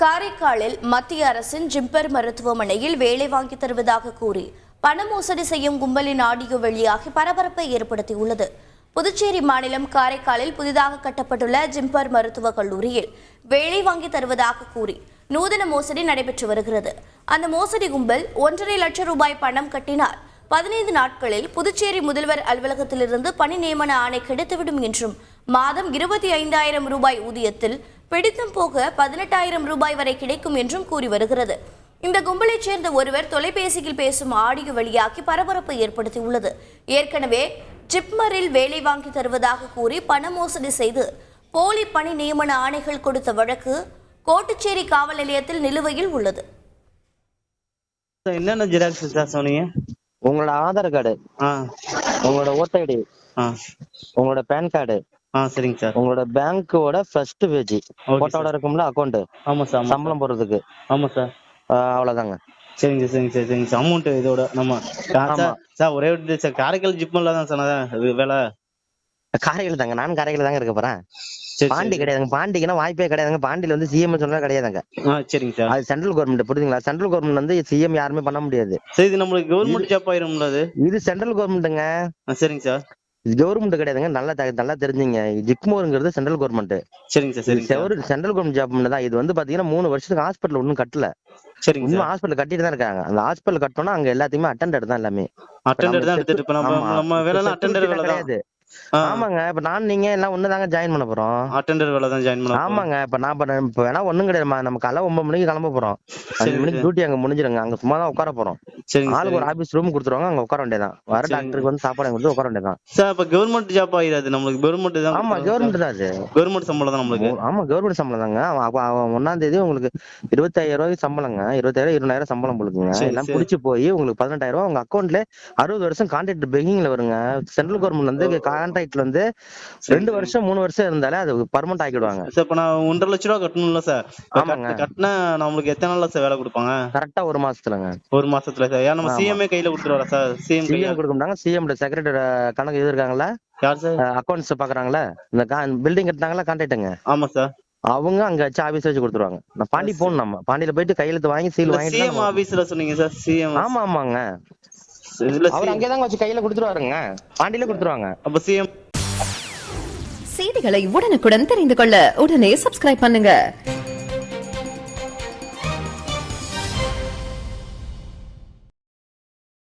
காரைக்காலில் மத்திய அரசின் ஜிம்பர் மருத்துவமனையில் வேலை வாங்கி தருவதாக கூறி பண மோசடி செய்யும் கும்பலின் ஆடியோ வெளியாகி பரபரப்பை ஏற்படுத்தியுள்ளது. புதுச்சேரி மாநிலம் காரைக்காலில் புதிதாக கட்டப்பட்டுள்ள ஜிம்பர் மருத்துவக் கல்லூரியில் வேலை வாங்கி தருவதாக கூறி நூதன மோசடி நடைபெற்று வருகிறது. அந்த மோசடி கும்பல் ஒன்றரை லட்சம் ரூபாய் பணம் கட்டினார் பதினைந்து நாட்களில் புதுச்சேரி முதல்வர் அலுவலகத்திலிருந்து பணி நியமன ஆணை கிடைத்துவிடும் என்றும் மாதம் இருபத்தி ஐந்தாயிரம் ரூபாய் ஊதியத்தில் பிடித்தம் போக பதினெட்டாயிரம் ரூபாய் வரை கிடைக்கும் என்றும் கூறி வருகிறது. இந்த கும்பலைச் சேர்ந்த ஒருவர் தொலைபேசியில் பேசும் ஆடியோ வெளியாகி பரபரப்பை ஏற்படுத்தியுள்ளது. ஏற்கனவே ஜிப்மரில் வேலை வாங்கி தருவதாக கூறி பண மோசடி செய்து போலி பணி நியமன ஆணைகள் கொடுத்த வழக்கு கோட்டுச்சேரி காவல் நிலையத்தில் நிலுவையில் உள்ளது. என்னென்ன ஜெராக்ஸ் சார் சொன்னீங்க? உங்களோட ஆதார் கார்டு உங்களோட ஓட்டர் ஐடி உங்களோட பேன் கார்டு ஆ சரிங்க சார். உங்களோட பேங்க்கோட ஃபர்ஸ்ட் பேஜ் போட்டோட இருக்கும்ல அக்கௌண்ட் ஆமா சார் சம்பளம் போடுறதுக்கு. ஆமா சார். அவ்வளவுதாங்க சரிங்க சார் சரிங்க சார் சரிங்க சார். அமௌண்ட் இதோட நம்ம. சார் ஒரே ஒரு சார் காரைக்கால் ஜிப்மல்ல தான் சார் வேலை. காரைகள் தாங்க நான் காரைகள் தாங்க இருக்க போறேன். பாண்டி. கிடையாதுங்க பாண்டிக்குன்னா வாய்ப்பே கிடையாதுங்க. பாண்டியில வந்து சிஎம் சொன்னா கிடையாதுங்க. சரிங்க சார். அது சென்ட்ரல் கவர்மெண்ட் புரியுதுங்களா? சென்ட்ரல் கவர்மெண்ட் வந்து சிஎம் யாருமே பண்ண முடியாது. சார் இது நம்மளுக்கு கவர்மெண்ட் ஜாப் ஆயிரும்ல அது? இது சென்ட்ரல் கவர்மெண்ட்டுங்க சரிங்க சார். இது கவர்மெண்ட் கிடையாதுங்க. நல்லா நல்லா தெரிஞ்சுங்க. ஜிக்மோருங்கிறது சென்ட்ரல் கவர்மெண்ட் சரிங்க sir sir. Central government job தான். இது வந்து பாத்தீங்கன்னா மூணு வருஷத்துக்கு ஹாஸ்பிட்டல் ஒன்றும் கட்டல. சரிங்க இன்னும் சார். ஹாஸ்பிட்டல் கட்டிட்டு தான் இருக்காங்க. அந்த ஹாஸ்பிட்டல் கட்டணும்னா அங்க எல்லாத்தையுமே அட்டெண்டட் தான் எல்லாமே. அட்டெண்டர் தான் எடுத்துட்டு நம்ம அட்டெண்டர் வேலை தான். கிடையாது. ஆமாங்க. இப்ப நான் நீங்க எல்லாம் ஒண்ணுதாங்க ஜாயின் பண்ண போறோம். அட்டெண்டர் வேலை தான் ஜாயின் பண்ண. ஆமாங்க. இப்ப நான் நான் இப்ப வேணா ஒண்ணும் கிடையாது நம்ம காலைல ஒன்பது மணிக்கு கிளம்ப போறோம். அஞ்சு மணிக்கு. டியூட்டி அங்க முடிஞ்சிருங்க. அங்க சும்மா தான் உட்கார போறோம். ஆளுக்கு ஒரு ஆபீஸ் ரூம் கொடுத்துருவாங்க. அங்க உட்கார வேண்டியதான் வர. டாக்டருக்கு வந்து சாப்பாடு கொடுத்து உட்கார வேண்டியதான் சார் அப்ப கவர்மெண்ட் ஜாப் ஆயிராது. நம்மளுக்கு கவர்மெண்ட் தான் ஆமா கவர்மெண்ட் தான் அது. கவர்மெண்ட் சம்பளம் தான் நம்மளுக்கு. ஆமா கவர்மெண்ட் சம்பளம் தாங்க. அவன் ஒன்னாம் தேதி உங்களுக்கு இருபத்தாயிரம் ரூபாய்க்கு சம்பளங்க. இருபத்தாயிரம் இருபதாயிரம் சம்பளம் கொடுக்குங்க எல்லாம். புடிச்சு போய் உங்களுக்கு பதினெட்டாயிரம் ரூபாய் உங்க அக்கௌண்ட்ல அறுபது வருஷம் கான்ட்ராக்ட் பெங்கிங்ல வருங்க. சென்ட்ரல் கவர்மெண்ட் வந்து கான்ட்ராக்ட்ல வந்து ரெண்டு வருஷம் மூணு வருஷம் இருந்தாலே அது பர்மனெண்ட் ஆக்கிடுவாங்க. சார் இப்ப நான் ஒன்றரை லட்ச ரூபா கட்டணும்ல சார். ஆமாங்க. கட்டு- கட்டினா நம்மளுக்கு எத்தனை நாள்ல சார் வேலை கொடுப்பாங்க? கரெக்டா ஒரு மாசத்துலங்க. ஒரு மாசத்துல சார். ஏன் நம்ம. சிஎம்ஏ கையில கொடுத்துருவாரா சார்? சிஎம் சிஎம் கொடுக்க மாட்டாங்க. சிஎம் செக்ரட்டரி கணக்கு இது இருக்காங்களா யார் சார்? அக்கௌண்ட்ஸ் பாக்குறாங்களா இந்த பில்டிங் கட்டினாங்களா கான்ட்ராக்டுங்க ஆமா சார். அவங்க அங்க வச்சு ஆபீஸ் வச்சு கொடுத்துருவாங்க. நான் பாண்டி போகணும் நம்ம. பாண்டியில போயிட்டு கையெழுத்து வாங்கி சீல் வாங்கிட்டு சிஎம் ஆபீஸ்ல சொன்னீங்க சார். சிஎம் ஆமா ஆமாங்க. இதுல அவர் அங்கேயே தாங்க வச்சு கையில கொடுத்துருவாருங்க. பாண்டியில கொடுத்துருவாங்க. அப்ப சிஎம் செய்திகளை உடனுக்குடன் தெரிந்து கொள்ள உடனே சப்ஸ்கிரைப் பண்ணுங்க.